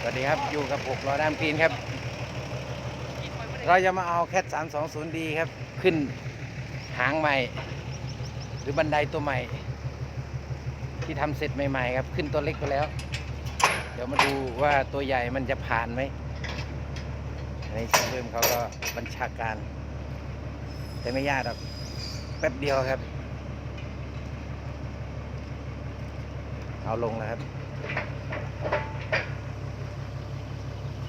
สวัสดีครับอยู่กับผมรอดามกรีนครับ เราจะมาเอาแคท 320D ครับ ขึ้นหางใหม่ หรือบันไดตัวใหม่ ที่ทำเสร็จใหม่ ๆ ครับ ขึ้นตัวเล็กไปแล้ว เดี๋ยวมาดูว่าตัวใหญ่มันจะผ่านไหมอันนี้ช่างเพิ่มเขาก็บัญชาการ แต่ไม่ยากหรอกแป๊บเดียวครับ เอาลงแล้วครับ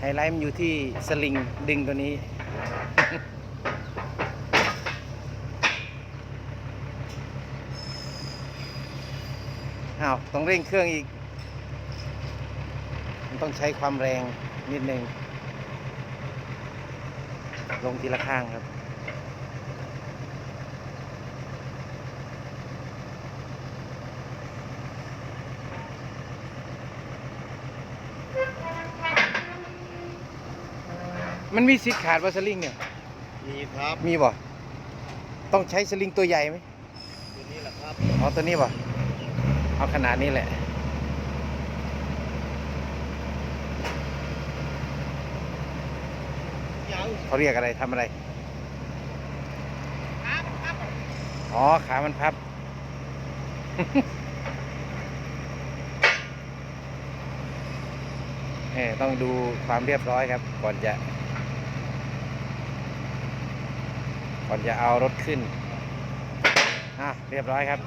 ไฮไลท์มันอยู่ที่สลิงดึงตัวนี้ อ้าว ต้องเร่งเครื่องอีก มันต้องใช้ความแรงนิดนึง ลงทีละข้างครับ มันมีสิทธิ์ขาดว่าสลิงเนี่ย มีครับมีบ่ ต้องใช้สลิงตัวใหญ่ไหมตัวนี้แหละครับอ๋อตัวนี้บ่ เอาขนาดนี้แหละ ยังเขาเรียกอะไรทำอะไรอ๋อ ขามันพับ เออต้องดูความเรียบร้อยครับ ก่อนจะ ก่อนจะเอารถขึ้น อะ เรียบร้อยครับ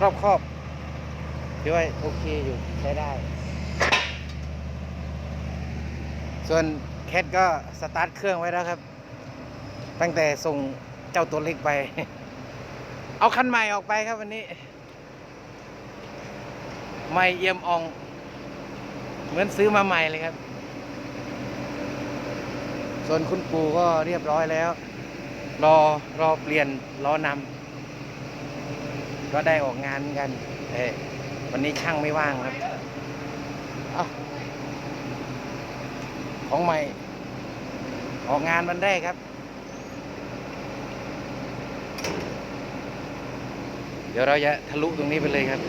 รอบครอบถือว่าโอเคอยู่ใช้ได้ ส่วนแคทก็สตาร์ทเครื่องไว้แล้วครับ ตั้งแต่ส่งเจ้าตัวเล็กไป เอาคันใหม่ออกไปครับวันนี้ ไม่เอี่ยมออง เหมือนซื้อมาใหม่เลยครับ ส่วนคุณปู่ก็เรียบร้อยแล้ว รอรอเปลี่ยนล้อนำก็ได้ออกงานกันเอวันนี้ช่างไม่ว่างครับอของใหม่ ออกงานวันแรกครับเดี๋ยวเราจะทะลุตรงนี้ไปเลยครับ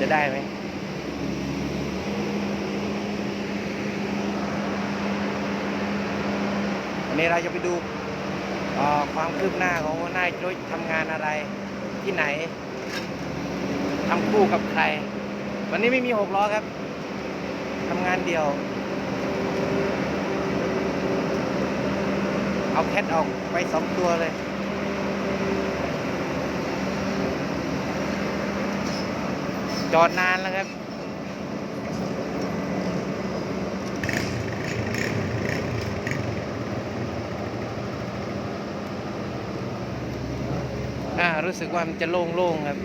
จะได้ไหม วันนี้เราจะไปดูความคืบหน้าของหัวหน้าโจยทำงานอะไรที่ไหนทำคู่กับใคร วันนี้ไม่มีหกล้อครับทำงานเดียว เอาแคทออกไปสองตัวเลยจอดนานแล้วครับ อ่ารู้สึกว่ามันจะโล่งๆครับ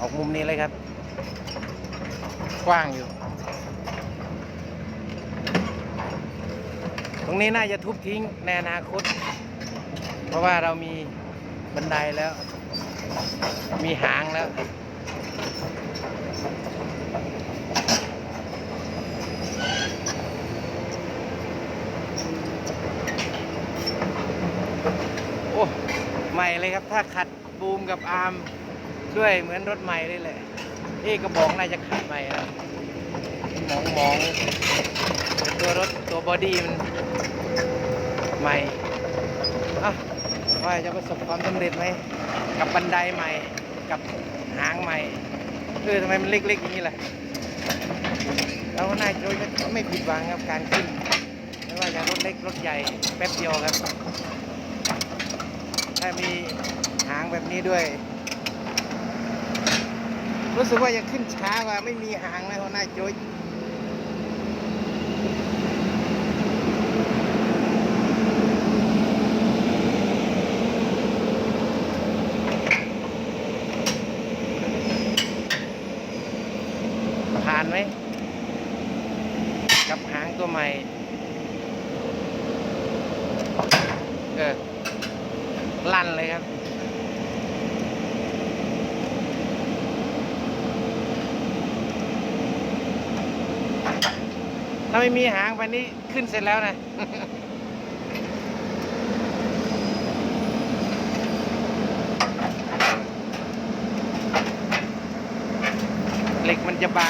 ออกมุมนี้เลยครับ กว้างอยู่ ตรงนี้น่าจะทุบทิ้งในอนาคต เพราะว่าเรามีบันไดแล้ว มีหางแล้ว โอ้ใหม่เลยครับ ถ้าขัดบูมกับอาร์มด้วยเหมือนรถใหม่เลยแหละเอ๊ะกระบอกน่าจะขัดใหม่นะมองมองแต่ตัวรถตัวบอดี้มันใหม่อะ ว่าจะประสบความสำเร็จไหมกับบันไดใหม่ กับหางใหม่เออทำไมมันเล็กๆอย่างนี้ล่ะแล้วนายโจยก็ไม่ผิดหวังครับการขึ้นไม่ว่าจะรถเล็กรถใหญ่แป๊บเดียวครับ ถ้ามีหางแบบนี้ด้วย รู้สึกว่าจะขึ้นช้ากว่าไม่มีหางนะหัวหน้าโจย ลั่นเลยครับ ถ้าไม่มีหางไปนี้ขึ้นเสร็จแล้วนะเหล็กมันจะบาง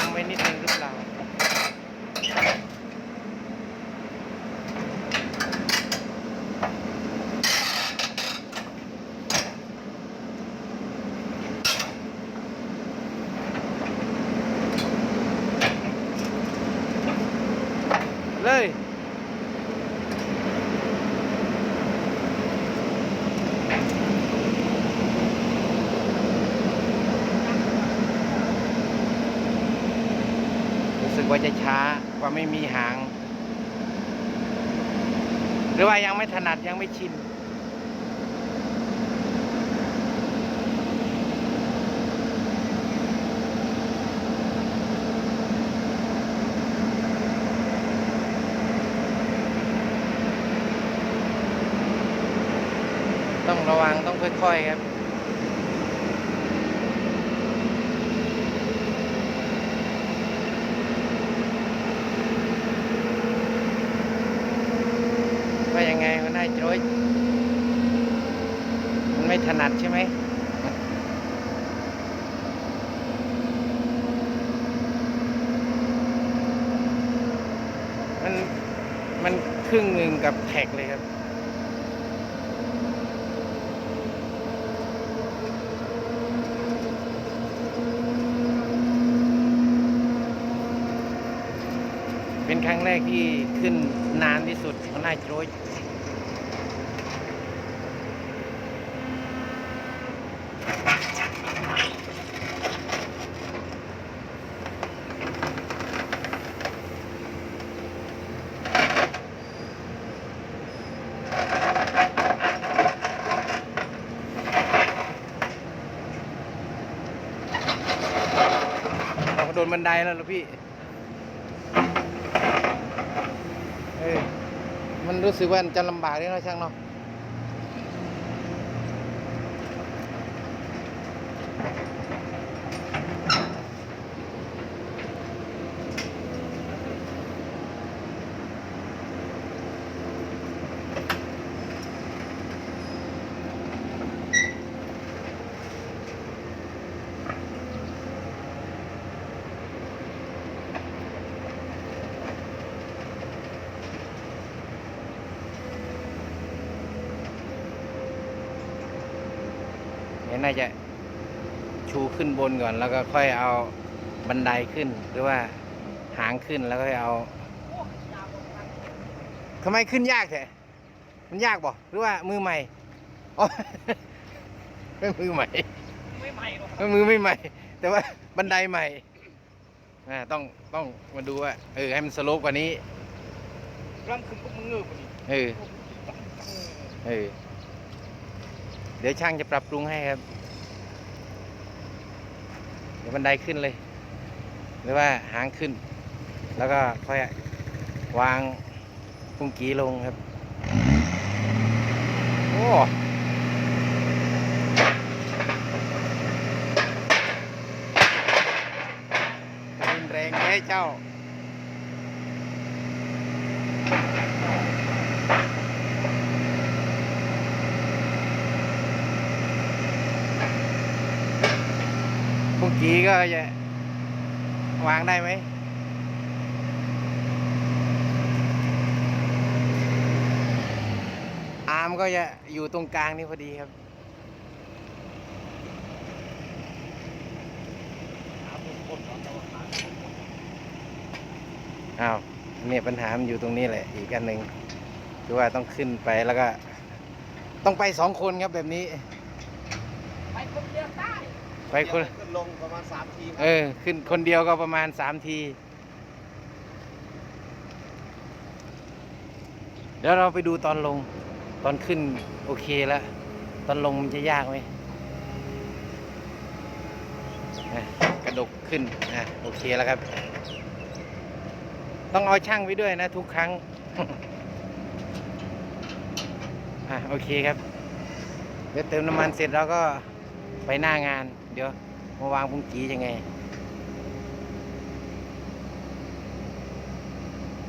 หรือว่ายังไม่ถนัดยังไม่ชินต้องระวังต้องค่อยๆครับ ว่ายังไงมันได้โจยมัน ไม่ถนัดใช่ไหมมันมันครึ่งหนึ่งกับแท็กเลยครับเป็นครั้งแรกที่ขึ้นนานที่สุดมันน่าโจย นบันไดแล้วหรอพี่ เออมันรู้สึกว่ามันจะลำบากด้วยเนาะช่างเนาะ นี่ยน่าจะชูขึ้นบนก่อน แล้วก็ค่อยเอาบันไดขึ้น หรือว่าหางขึ้นแล้วก็ค่อยเอาทำไมขึ้นยากแท้มันยากบ่หรือว่ามือใหม่อ๋อไม่มือใหม่ไม่ใหม่หรอกไม่มือไม่ใหม่ แต่ว่าบันไดใหม่อ่าต้องต้องมาดูว่าเออให้มันสโลปกว่านี้ร่างขึ้นพวกมึงเงือบพอดีเออเออ เดี๋ยวช่างจะปรับปรุงให้ครับ เดี๋ยวบันไดขึ้นเลย หรือว่าหางขึ้น แล้วก็ค่อยวางปุ้งกีลงครับ โอ้รุนแรงแค่เจ้า มื่อกี้ก็จะวางได้ไหมอาร์มก็จะอยู่ตรงกลางนี่พอดีครับอ้าวเนี่ยปัญหามันอยู่ตรงนี้แหละ อีกอันหนึ่งคือว่าต้องขึ้นไปแล้วก็ ต้องไปสองคนครับแบบนี้ ไปคนเดียวได้ ไปคน ขึ้นลงประมาณสามทีคเอรับอ ขึ้นคนเดียวก็ประมาณสามที เดี๋ยวเราไปดูตอนลง ตอนขึ้นโอเคแล้ว ตอนลงมันจะยากไหมอะกระดกขึ้นอะโอเคแล้วครับ ต้องเอาช่างไปด้วยนะ ทุกครั้ง อะโอเคครับ เดี๋ยวเติมน้ำมันเสร็จเราก็ ไปหน้างาน เดี๋ยวมาวางพุงกียังไง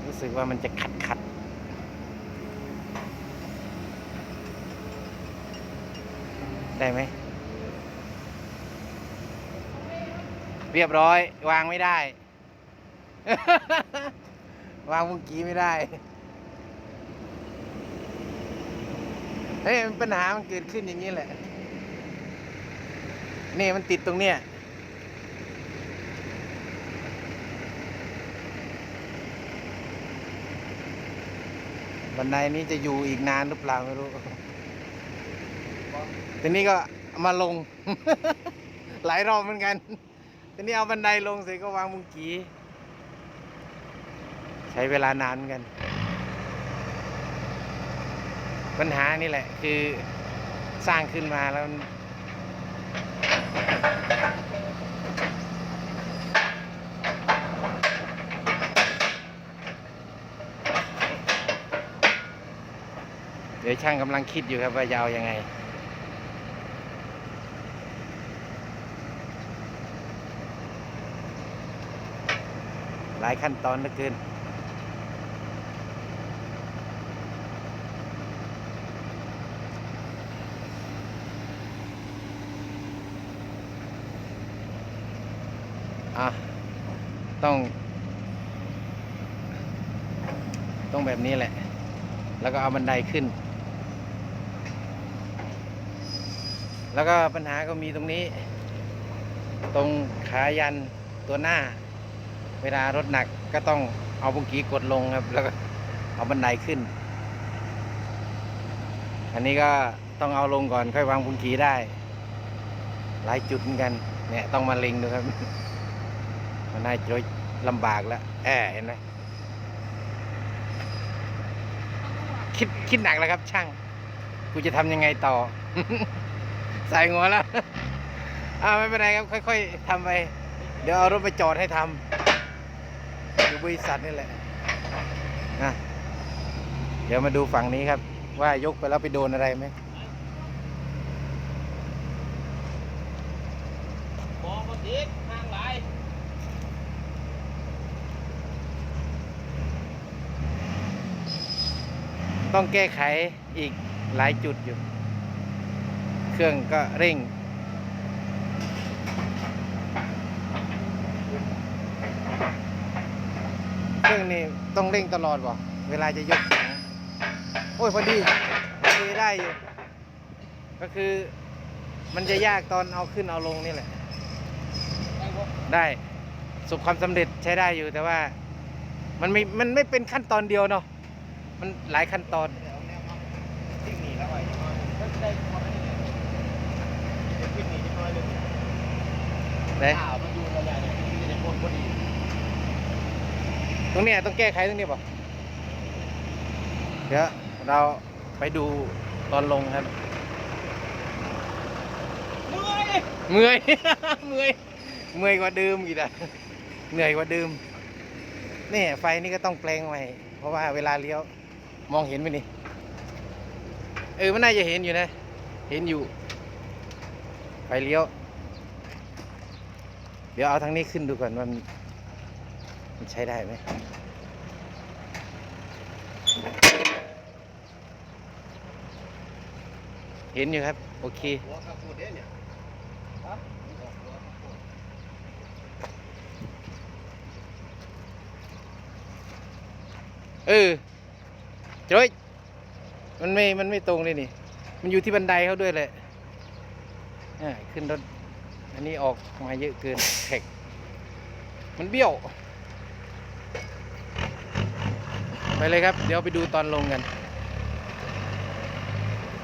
รู้สึกว่ามันจะขัดขัดได้ไหม เรียบร้อย วางไม่ได้ วางเมื่อกี้ไม่ได้เฮ้ยปัญหามันเกิดขึ้นอย่างนี้แหละ นี่มันติดตรงเนี้ยบันไดนี้จะอยู่อีกนานหรือเปล่าไม่รู้ทีนี้ก็มาลง หลายรอบเหมือนกันทีนี้เอาบันไดลงเสร็จก็วางมุงกีใช้เวลานานเหมือนกัน ปัญหานี่แหละ คือสร้างขึ้นมาแล้ว ดี๋ยวช่างกำลังคิดอยู่ครับว่าจะเอายังไง หลายขั้นตอนเหลือเกินอะต้อง ต้องแบบนี้แหละ แล้วก็เอาบันไดขึ้น แล้วก็ปัญหาก็มีตรงนี้ ตรงขายันตัวหน้า เวลารถหนักก็ต้องเอาบุงกีกดลงครับ แล้วก็เอาบันไดขึ้น อันนี้ก็ต้องเอาลงก่อนค่อยวางบุงกีได้ หลายจุดเหมือนกันเนี่ยต้องมาเล็งดูครับ มันน่าจะลำบากแล้วแอบเห็นไหมคิดคิดหนักแล้วครับช่าง กูจะทำยังไงต่อ ใส่หัวแล้วอ่าไม่เป็นไรครับค่อย ๆทำไป เดี๋ยวเอารถไปจอดให้ทำอยู่บริษัทนี่แหละนะเดี๋ยวมาดูฝั่งนี้ครับ ว่ายกไปแล้วไปโดนอะไรไหมบอกมาดิห่างหลายต้องแก้ไขอีกหลายจุดอยู่ เครื่องก็เร่ง เครื่องนี่ต้องเร่งตลอดบ่เวลาจะยกเสียงโอ้ยพอดีพอดีได้อยู่ ก็คือมันจะยากตอนเอาขึ้นเอาลงนี่แหละได้บ่ได้สุขความสำเร็จใช้ได้อยู่แต่ว่า มันไม่ มันไม่เป็นขั้นตอนเดียวเนาะมันหลายขั้นตอน ไหนข่าวมันยู่ระยะเนี่ยที่จะโคนพอดีตรงเนี้ยต้องแก้ไขตรงนี้ป่ะเดี๋ยวเราไปดูตอนลงครับ เมื่อยเมื่อยเมื่อยเมื่อยกว่าเดิมอีกอะเหนื่อยกว่าเดิมนี่ไฟนี่ก็ต้องแปลงใหม่เพราะว่าเวลาเลี้ยวมองเห็นไหมนี่เออมันน่าจะเห็นอยู่นะ เห็นอยู่ ฟเลี้ยว เดี๋ยวเอาทางนี้ขึ้นดูก่อนว่ามันมันใช้ได้ไหมเห็นอยู่ครับ โอเคเด้เนี่ยฮะหัวข้าวโพดเออจ้อยมันไม่ มันไม่ตรงเลยนี่ มันอยู่ที่บันไดเขาด้วยแหละ ขึ้นรถ อันนี้ออกมาเยอะเกินแท็ก มันเบี้ยว ไปเลยครับ เดี๋ยวไปดูตอนลงกัน